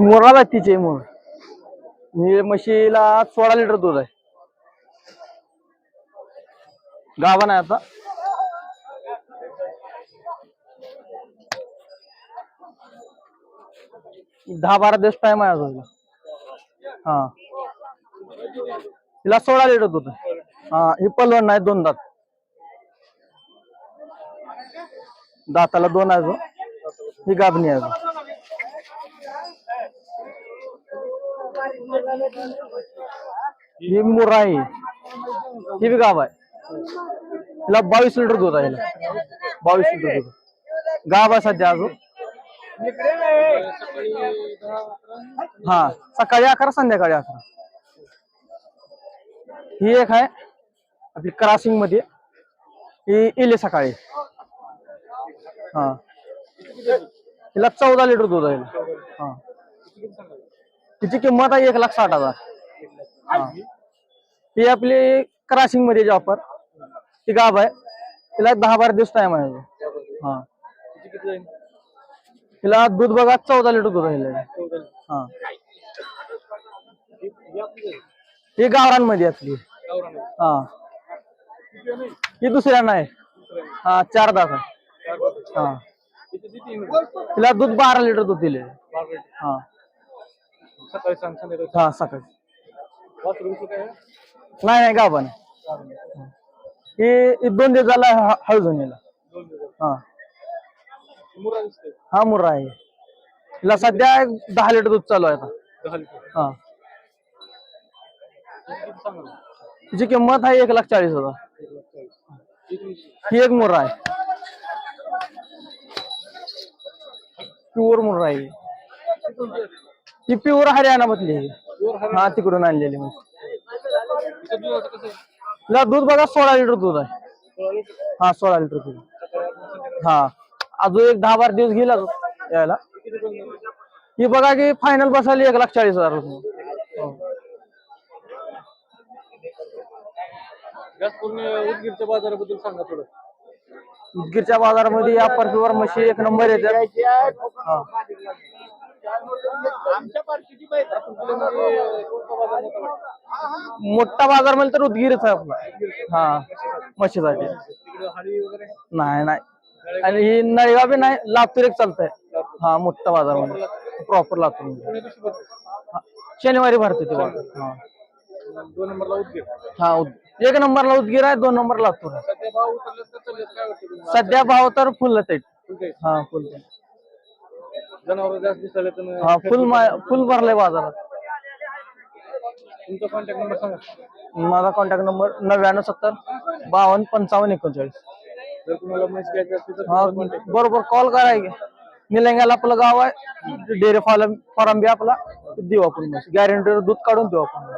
मोरा तिचे मोर ही म्हशीला सोळा लिटर दूध आहे. गाभा नाही आता. दहा बारा दिवस टाइम आहे अजून. हा. तिला सोळा लिटर दूध आहे. हा ही पलवण नाही दोन दात. दाताला दोन आहे अजून. ही गाभणी आहे ही मुर्रा आहे ही बी गाव आहे. तिला बावीस लिटर दूध आहे. हिला. बावीस लिटर दूध. गाव आहे सध्या अजून. हा सकाळी अकरा संध्याकाळी अकरा. ही एक आहे आपली क्रॉसिंगमध्ये. ही इले सकाळी. हा. हिला चौदा लिटर दूध आहे. हा. तिची किंमत आहे एक लाख साठ हजार. ती ही आपली क्रॉसिंगमध्ये ऑफर ती गाभ आहे. तिला एक दहा बारा दिवस टाइम आहे. हा. तिला दूध बघा चौदा लिटर दूध आहे हा. ही गावरांमध्ये असली हा. ही दुसऱ्या नाही. हा चार दास हा. तिला दूध बारा लिटर दूध दिले हा. सकाळी हा सकाळी काय? नाही नाही गाभण ही ही दोन दिवस झाला ह- दोन दिवस. हा. हा मुर्रा आहे तिला सध्या दहा लिटर दूध चालू आहे आता दहा लिटर. हा किती? तिची किंमत आहे एक लाख चाळीस हजार एक लाख चाळीस. किती? ही एक मुर्रा आहे प्युअर मुर्रा आहे ही मधली आहे प्युअर हरियाणा. हा तिकडून आणलेली म्हणजे? तिला दूध बघा सोळा लिटर दूध आहे. हा सोळा लिटर दूध हा अजून एक दहा बारा दिवस गेला अजून यायला. ही बघा की फायनल बसायला एक लाख चाळीस हजार रुपये. हो. बाजाराबद्दल सांगा थोडं उदगीरच्या बाजारामध्ये अप्पर प्युअर म्हशी एक नंबर येते मोठा बाजार म्हणजे तर उदगीरच आहे आपला. हा म्हशीसाठी. नाही नाही. आणि ही नळगाव बी नाही लातूर एक चालतंय. हा मोठा बाजारमध्ये प्रॉपर लातूर. हा. शनिवारी भरते ते बाजार. हा. दोन नंबरला उदगीर हा एक नंबरला उदगीर आहे दोन नंबर लातूर आहे. सध्या भाव तर चालले काय वाटतं तुम्हाला? सध्या भाव तर फुल आहे हा फुल जनावर जास्त दिसले तर हा फुल मा- फुल भरलाय बाजारात. तुमचा कॉन्टॅक्ट नंबर सांगा. माझा कॉन्टॅक्ट नंबर नव्याण्णव सत्तर बावन्न पंचावन्न एकोणचाळीस. जर तुम्हाला म्हैस घ्यायची असली तर हा बरोबर कॉल कराय निलंग्याला आपलं गाव आहे. डेअरी फार्म फार्म बी आपला. देऊ आपण गॅरंटी दूध काढून देऊ आपण.